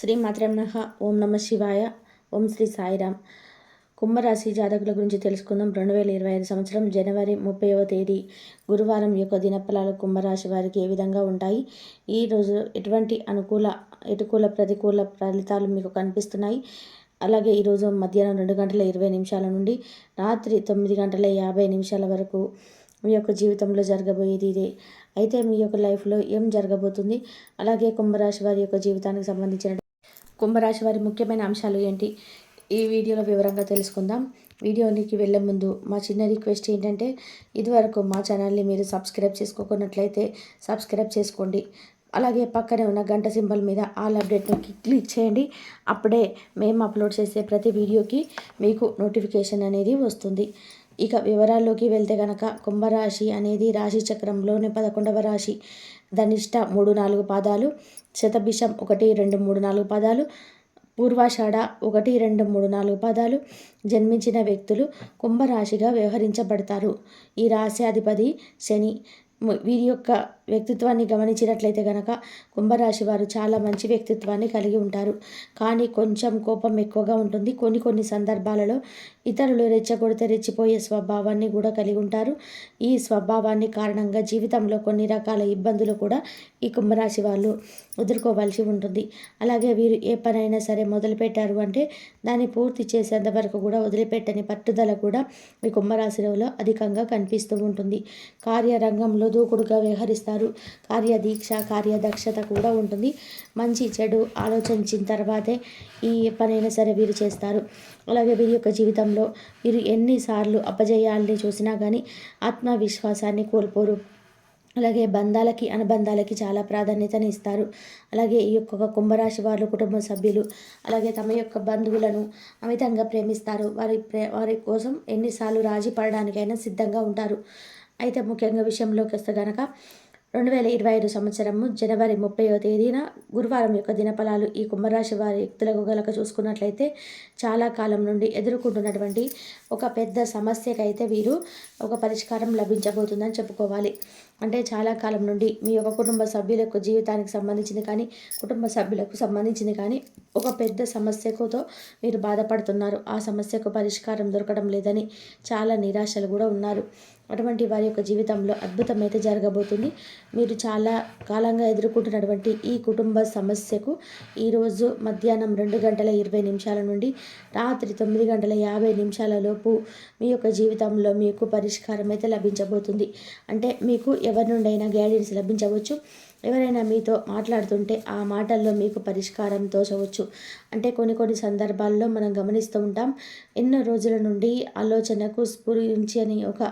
శ్రీ మాత్రం నహ ఓం నమ శివాయ. ఓం శ్రీ సాయిరామ్. కుంభరాశి జాతకుల గురించి తెలుసుకుందాం. రెండు వేల ఇరవై ఐదు సంవత్సరం జనవరి ముప్పైవ తేదీ. గురువారం యొక్క దినఫలాలు కుంభరాశి వారికి ఏ విధంగా ఉంటాయి? ఈరోజు ఎటువంటి అనుకూల ఎటుకూల ప్రతికూల ఫలితాలు మీకు కనిపిస్తున్నాయి? అలాగే ఈరోజు మధ్యాహ్నం రెండు గంటల ఇరవై నిమిషాల నుండి రాత్రి తొమ్మిది గంటల యాభై నిమిషాల వరకు మీ యొక్క జీవితంలో జరగబోయేది ఇదే. అయితే మీ యొక్క లైఫ్లో ఏం జరగబోతుంది? అలాగే కుంభరాశి వారి యొక్క జీవితానికి సంబంధించిన కుంభరాశి వారి ముఖ్యమైన అంశాలు ఏంటి? ఈ వీడియోలో వివరంగా తెలుసుకుందాం. వీడియోనికి వెళ్ళే ముందు మా చిన్న రిక్వెస్ట్ ఏంటంటే ఇదివరకు మా ఛానల్ని మీరు సబ్స్క్రైబ్ చేసుకోకున్నట్లయితే సబ్స్క్రైబ్ చేసుకోండి. అలాగే పక్కనే ఉన్న గంట సింబల్ మీద ఆల్ అప్డేట్ని క్లిక్ చేయండి. అప్పుడే మేము అప్లోడ్ చేసే ప్రతి వీడియోకి మీకు నోటిఫికేషన్ అనేది వస్తుంది. ఇక వివరాల్లోకి వెళ్తే కనుక కుంభరాశి అనేది రాశి చక్రంలోని పదకొండవ రాశి. ధనిష్ట మూడు నాలుగు పాదాలు శతభిషం ఒకటి రెండు మూడు నాలుగు పదాలు పూర్వాషాఢ ఒకటి రెండు మూడు నాలుగు పదాలు జన్మించిన వ్యక్తులు కుంభరాశిగా వ్యవహరించబడతారు. ఈ రాశి అధిపతి శని వీరి యొక్క వ్యక్తిత్వాన్ని గమనించినట్లయితే కనుక కుంభరాశి వారు చాలా మంచి వ్యక్తిత్వాన్ని కలిగి ఉంటారు. కానీ కొంచెం కోపం ఎక్కువగా ఉంటుంది. కొన్ని కొన్ని సందర్భాలలో ఇతరులు రెచ్చగొడితే రెచ్చిపోయే స్వభావాన్ని కూడా కలిగి ఉంటారు. ఈ స్వభావాన్ని కారణంగా జీవితంలో కొన్ని రకాల ఇబ్బందులు కూడా ఈ కుంభరాశి వాళ్ళు ఎదుర్కోవాల్సి ఉంటుంది. అలాగే వీరు ఏ పనైనా సరే మొదలుపెట్టారు అంటే దాన్ని పూర్తి చేసేంత వరకు కూడా వదిలిపెట్టని పట్టుదల కూడా ఈ కుంభరాశిలో అధికంగా కనిపిస్తూ ఉంటుంది. కార్యరంగంలో దూకుడుగా వ్యవహరిస్తారు. కార్యదీక్ష కార్యదక్షత కూడా ఉంటుంది. మంచి చెడు ఆలోచించిన తర్వాతే ఈ పనైనా సరే వీరు చేస్తారు. అలాగే వీరి యొక్క జీవితంలో వీరు ఎన్నిసార్లు అపజయాల్ని చూసినా కానీ ఆత్మవిశ్వాసాన్ని కోల్పోరు. అలాగే బంధాలకి అనుబంధాలకి చాలా ప్రాధాన్యతను ఇస్తారు. అలాగే ఈ యొక్క కుంభరాశి వారు కుటుంబ సభ్యులు అలాగే తమ యొక్క బంధువులను అమితంగా ప్రేమిస్తారు. వారి ప్రే వారి కోసం ఎన్నిసార్లు రాజీ పడడానికైనా సిద్ధంగా ఉంటారు. అయితే ముఖ్యంగా విషయంలోకి వస్తే కనుక రెండు వేల ఇరవై ఐదు సంవత్సరము జనవరి ముప్పైవ తేదీన గురువారం యొక్క దినఫలాలు ఈ కుంభరాశి వారి వ్యక్తులకు గలక చూసుకున్నట్లయితే చాలా కాలం నుండి ఎదుర్కొంటున్నటువంటి ఒక పెద్ద సమస్యకైతే వీరు ఒక పరిష్కారం లభించబోతుందని చెప్పుకోవాలి. అంటే చాలా కాలం నుండి మీ యొక్క కుటుంబ సభ్యులకు జీవితానికి సంబంధించింది కానీ కుటుంబ సభ్యులకు సంబంధించింది కానీ ఒక పెద్ద సమస్యకుతో మీరు బాధపడుతున్నారు. ఆ సమస్యకు పరిష్కారం దొరకడం లేదని చాలా నిరాశలు కూడా ఉన్నారు. అటువంటి వారి యొక్క జీవితంలో అద్భుతం అయితే జరగబోతుంది. మీరు చాలా కాలంగా ఎదుర్కొంటున్నటువంటి ఈ కుటుంబ సమస్యకు ఈరోజు మధ్యాహ్నం రెండు గంటల ఇరవై నిమిషాల నుండి రాత్రి తొమ్మిది గంటల యాభై నిమిషాల లోపు మీ యొక్క జీవితంలో మీకు పరిష్కారం అయితే లభించబోతుంది. అంటే మీకు ఎవరి నుండి అయినా గైడెన్స్ లభించవచ్చు. ఎవరైనా మీతో మాట్లాడుతుంటే ఆ మాటల్లో మీకు పరిష్కారం తోచవచ్చు. అంటే కొన్ని కొన్ని సందర్భాల్లో మనం గమనిస్తూ ఉంటాం. ఎన్నో రోజుల నుండి ఆలోచనకు స్ఫురించి అని ఒక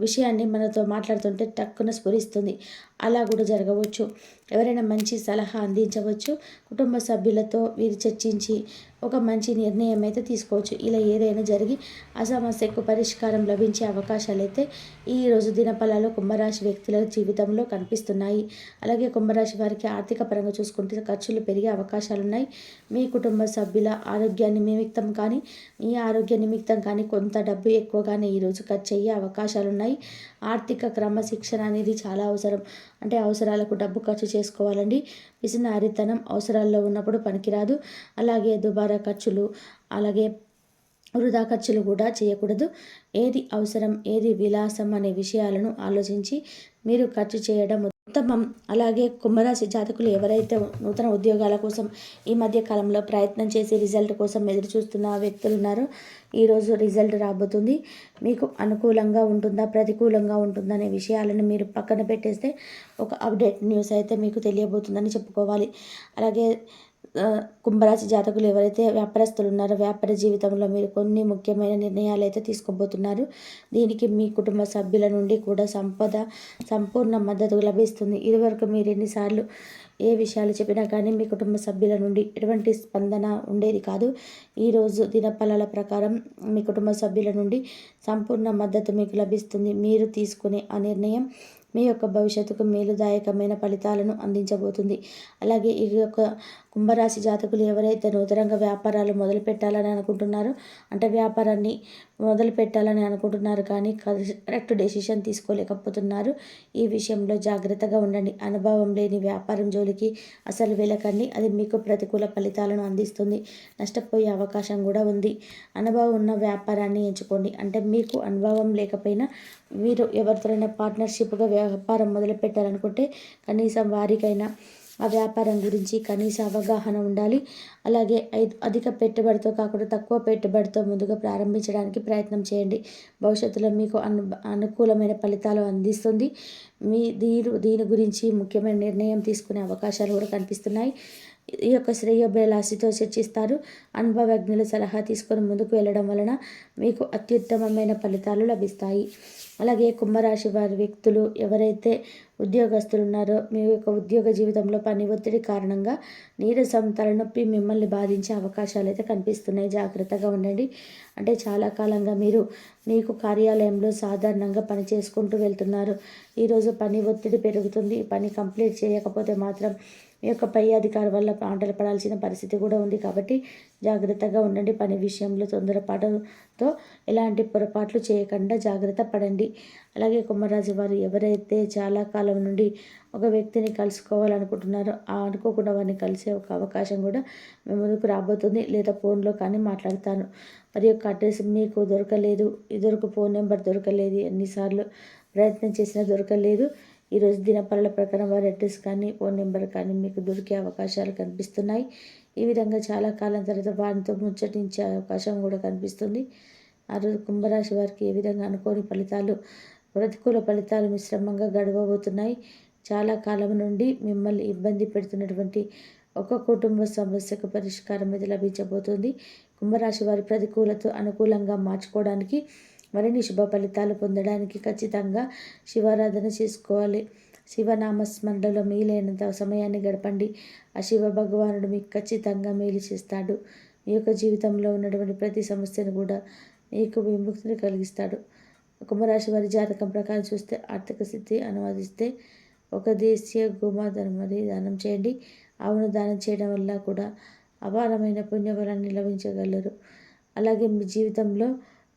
విషయాన్ని మనతో మాట్లాడుతుంటే టక్కున స్ఫురిస్తుంది. అలా కూడా జరగవచ్చు. ఎవరైనా మంచి సలహా అందించవచ్చు. కుటుంబ సభ్యులతో వీరు చర్చించి ఒక మంచి నిర్ణయం అయితే తీసుకోవచ్చు. ఇలా ఏదైనా జరిగి ఆ సమస్యకు పరిష్కారం లభించే అవకాశాలు అయితే ఈరోజు దినఫలాలు కుంభరాశి వ్యక్తుల జీవితంలో కనిపిస్తున్నాయి. అలాగే కుంభరాశి వారికి ఆర్థిక పరంగా చూసుకుంటే ఖర్చులు పెరిగే అవకాశాలు ఉన్నాయి మీ కుటుంబ సభ్యుల ఆరోగ్యాన్ని నిమిత్తం కానీ మీ ఆరోగ్య నిమిత్తం కానీ కొంత డబ్బు ఎక్కువగానే ఈరోజు ఖర్చు అయ్యే అవకాశాలు ఉన్నాయి ఆర్థిక క్రమశిక్షణ అనేది చాలా అవసరం. అంటే అవసరాలకు డబ్బు ఖర్చు చేసుకోవాలండి. పిసినారితనం అవసరాల్లో ఉన్నప్పుడు పనికిరాదు. అలాగే దుబారా ఖర్చులు అలాగే వృధా ఖర్చులు కూడా చేయకూడదు. ఏది అవసరం ఏది విలాసం అనే విషయాలను ఆలోచించి మీరు ఖర్చు చేయడం ఉత్తమం. అలాగే కుంభరాశి జాతకులు ఎవరైతే నూతన ఉద్యోగాల కోసం ఈ మధ్య కాలంలో ప్రయత్నం చేసి రిజల్ట్ కోసం ఎదురు చూస్తున్న వ్యక్తులు ఉన్నారో ఈరోజు రిజల్ట్ రాబోతుంది. మీకు అనుకూలంగా ఉంటుందా ప్రతికూలంగా ఉంటుందా అనే విషయాలను మీరు పక్కన పెట్టేస్తే ఒక అప్డేట్ న్యూస్ అయితే మీకు తెలియబోతుందని చెప్పుకోవాలి. అలాగే కుంభరాశి జాతకులు ఎవరైతే వ్యాపారస్తులు ఉన్నారో వ్యాపార జీవితంలో మీరు కొన్ని ముఖ్యమైన నిర్ణయాలు అయితే తీసుకోబోతున్నారు. దీనికి మీ కుటుంబ సభ్యుల నుండి కూడా సంపద సంపూర్ణ మద్దతు లభిస్తుంది. ఇదివరకు మీరు ఎన్నిసార్లు ఏ విషయాలు చెప్పినా కానీ మీ కుటుంబ సభ్యుల నుండి ఎటువంటి స్పందన ఉండేది కాదు. ఈరోజు దినఫలాల ప్రకారం మీ కుటుంబ సభ్యుల నుండి సంపూర్ణ మద్దతు మీకు లభిస్తుంది. మీరు తీసుకునే ఆ నిర్ణయం మీ యొక్క భవిష్యత్తుకు మేలుదాయకమైన ఫలితాలను అందించబోతుంది. అలాగే ఈ యొక్క కుంభరాశి జాతకులు ఎవరైతే నూతనంగా వ్యాపారాలు మొదలు పెట్టాలని అనుకుంటున్నారో అంటే వ్యాపారాన్ని మొదలు పెట్టాలని అనుకుంటున్నారు కానీ కరెక్ట్ డెసిషన్ తీసుకోలేకపోతున్నారు ఈ విషయంలో జాగ్రత్తగా ఉండండి. అనుభవం లేని వ్యాపారం జోలికి అసలు వెళ్ళకండి. అది మీకు ప్రతికూల ఫలితాలను అందిస్తుంది. నష్టపోయే అవకాశం కూడా ఉంది. అనుభవం ఉన్న వ్యాపారాన్ని ఎంచుకోండి. అంటే మీకు అనుభవం లేకపోయినా మీరు ఎవరితోనైనా పార్ట్నర్షిప్గా వ్యాపారం మొదలు పెట్టాలనుకుంటే కనీసం వారికైనా ఆ వ్యాపారం గురించి కనీస అవగాహన ఉండాలి. అలాగే అధిక పెట్టుబడితో కాకుండా తక్కువ పెట్టుబడితో ముందుగా ప్రారంభించడానికి ప్రయత్నం చేయండి. భవిష్యత్తులో మీకు అను అనుకూలమైన ఫలితాలు అందిస్తుంది. మీ దీని దీని గురించి ముఖ్యమైన నిర్ణయం తీసుకునే అవకాశాలు కూడా కనిపిస్తున్నాయి. ఈ యొక్క శ్రేయోభిలాషితో చర్చిస్తారు. అనుభవజ్ఞుల సలహా తీసుకొని ముందుకు వెళ్ళడం వలన మీకు అత్యుత్తమమైన ఫలితాలు లభిస్తాయి. అలాగే కుంభరాశి వారి వ్యక్తులు ఎవరైతే ఉద్యోగస్తులు ఉన్నారో మీ యొక్క ఉద్యోగ జీవితంలో పని ఒత్తిడి కారణంగా నీరసం తలనొప్పి మిమ్మల్ని బాధించే అవకాశాలు అయితే కనిపిస్తున్నాయి. జాగ్రత్తగా ఉండండి. అంటే చాలా కాలంగా మీరు మీకు కార్యాలయంలో సాధారణంగా పని చేసుకుంటూ వెళ్తున్నారు. ఈరోజు పని ఒత్తిడి పెరుగుతుంది. పని కంప్లీట్ చేయకపోతే మాత్రం మీ యొక్క పై అధికారి వల్ల ఆటలు పడాల్సిన పరిస్థితి కూడా ఉంది. కాబట్టి జాగ్రత్తగా ఉండండి. పని విషయంలో తొందరపాటు తో ఎలాంటి పొరపాట్లు చేయకుండా జాగ్రత్త పడండి. అలాగే కుమ్మరాజు వారు ఎవరైతే చాలా కాలం నుండి ఒక వ్యక్తిని కలుసుకోవాలనుకుంటున్నారో ఆ అనుకోకుండా వారిని కలిసే ఒక అవకాశం కూడా మీ ముందుకు రాబోతుంది. లేదా ఫోన్లో కానీ మాట్లాడతాను. మరి యొక్క అడ్రస్ మీకు దొరకలేదు. ఇదొరకు ఫోన్ నెంబర్ దొరకలేదు. ఎన్నిసార్లు ప్రయత్నం చేసినా దొరకలేదు. ఈరోజు దినపరల ప్రకారం వారి అడ్రస్ కానీ ఫోన్ నెంబర్ కానీ మీకు దొరికే అవకాశాలు కనిపిస్తున్నాయి. ఈ విధంగా చాలా కాలం తర్వాత వారితో ముచ్చటించే అవకాశం కూడా కనిపిస్తుంది. ఆ రోజు కుంభరాశి వారికి ఏ విధంగా అనుకోని ఫలితాలు ప్రతికూల ఫలితాలు మిశ్రమంగా గడవబోతున్నాయి. చాలా కాలం నుండి మిమ్మల్ని ఇబ్బంది పెడుతున్నటువంటి ఒక కుటుంబ సమస్యకు పరిష్కారం ఇది లభించబోతుంది. కుంభరాశి వారి ప్రతికూలత అనుకూలంగా మార్చుకోవడానికి మరిన్ని శుభ ఫలితాలు పొందడానికి ఖచ్చితంగా శివారాధన చేసుకోవాలి. శివనామస్మరణలో మీలైనంత సమయాన్ని గడపండి. ఆ శివ భగవానుడు మీకు ఖచ్చితంగా మేలు చేస్తాడు. మీ యొక్క జీవితంలో ఉన్నటువంటి ప్రతి సమస్యను కూడా మీకు విముక్తిని కలిగిస్తాడు. కుంభరాశి వారి జాతకం ప్రకారం చూస్తే ఆర్థిక స్థితి అనువాదిస్తే ఒక దేశీయ గోమాతను మరి దానం చేయండి. ఆవును దానం చేయడం వల్ల కూడా అపారమైన పుణ్యఫలాన్ని లభించగలరు. అలాగే మీ జీవితంలో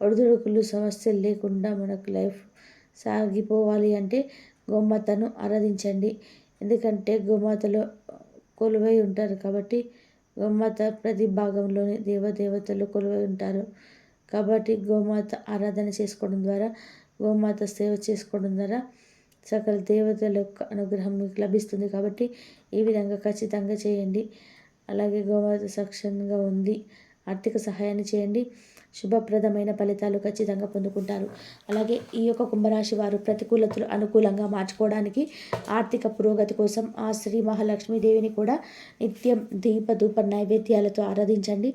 ఒడిదుడుకులు సమస్యలు లేకుండా మనకు లైఫ్ సాగిపోవాలి అంటే గోమాతను ఆరాధించండి. ఎందుకంటే గోమాతలో కొలువై ఉంటారు కాబట్టి గోమాత ప్రతి భాగంలోని దేవదేవతలు కొలువై ఉంటారు. కాబట్టి గోమాత ఆరాధన చేసుకోవడం ద్వారా గోమాత సేవ చేసుకోవడం ద్వారా సకల దేవతల యొక్క అనుగ్రహం మీకు లభిస్తుంది కాబట్టి ఈ విధంగా ఖచ్చితంగా చేయండి. అలాగే గోమాత సక్షంగా ఉంది ఆర్థిక సహాయాన్ని చేయండి. శుభప్రదమైన ఫలితాలు ఖచ్చితంగా పొందుకుంటారు. అలాగే ఈ యొక్క కుంభరాశి వారు ప్రతికూలతలు అనుకూలంగా మార్చుకోవడానికి ఆర్థిక పురోగతి కోసం ఆ శ్రీ మహాలక్ష్మీదేవిని కూడా నిత్యం దీప ధూప నైవేద్యాలతో ఆరాధించండి.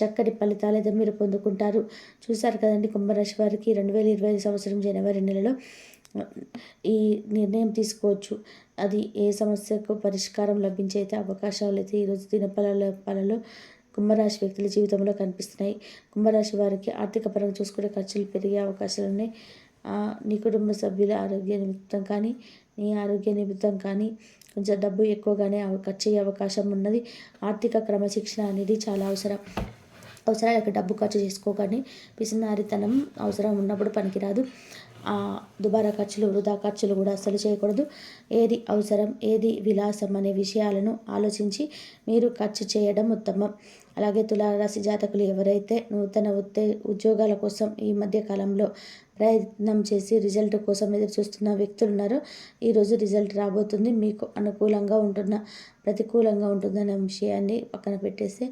చక్కటి ఫలితాలు అయితే మీరు పొందుకుంటారు. చూసారు కదండి కుంభరాశి వారికి రెండు వేల ఇరవై ఐదు సంవత్సరం జనవరి నెలలో ఈ నిర్ణయం తీసుకోవచ్చు. అది ఏ సమస్యకు పరిష్కారం లభించే అయితే అవకాశాలు అయితే ఈరోజు దినపల పలలో కుంభరాశి వ్యక్తుల జీవితంలో కనిపిస్తున్నాయి. కుంభరాశి వారికి ఆర్థిక పరంగా చూసుకునే ఖర్చులు పెరిగే అవకాశాలు ఉన్నాయి. నీ కుటుంబ సభ్యుల ఆరోగ్య నిమిత్తం కానీ నీ ఆరోగ్య నిమిత్తం కానీ కొంచెం డబ్బు ఎక్కువగానే ఖర్చు అయ్యే అవకాశం ఉన్నది. ఆర్థిక క్రమశిక్షణ అనేది చాలా అవసరం. అవసరాలకు డబ్బు ఖర్చు చేసుకోగానే పిసినారితనం అవసరం ఉన్నప్పుడు పనికిరాదు. దుబారా ఖర్చులు వృధా ఖర్చులు కూడా అసలు చేయకూడదు. ఏది అవసరం ఏది విలాసం అనే విషయాలను ఆలోచించి మీరు ఖర్చు చేయడం ఉత్తమం. అలాగే తులారాశి జాతకులు ఎవరైతే నూతన ఉత్తే ఉద్యోగాల కోసం ఈ మధ్య కాలంలో ప్రయత్నం చేసి రిజల్ట్ కోసం ఎదురు చూస్తున్న వ్యక్తులు ఉన్నారో. ఈరోజు రిజల్ట్ రాబోతుంది. మీకు అనుకూలంగా ఉంటున్న ప్రతికూలంగా ఉంటుందనే విషయాన్ని పక్కన పెట్టేస్తే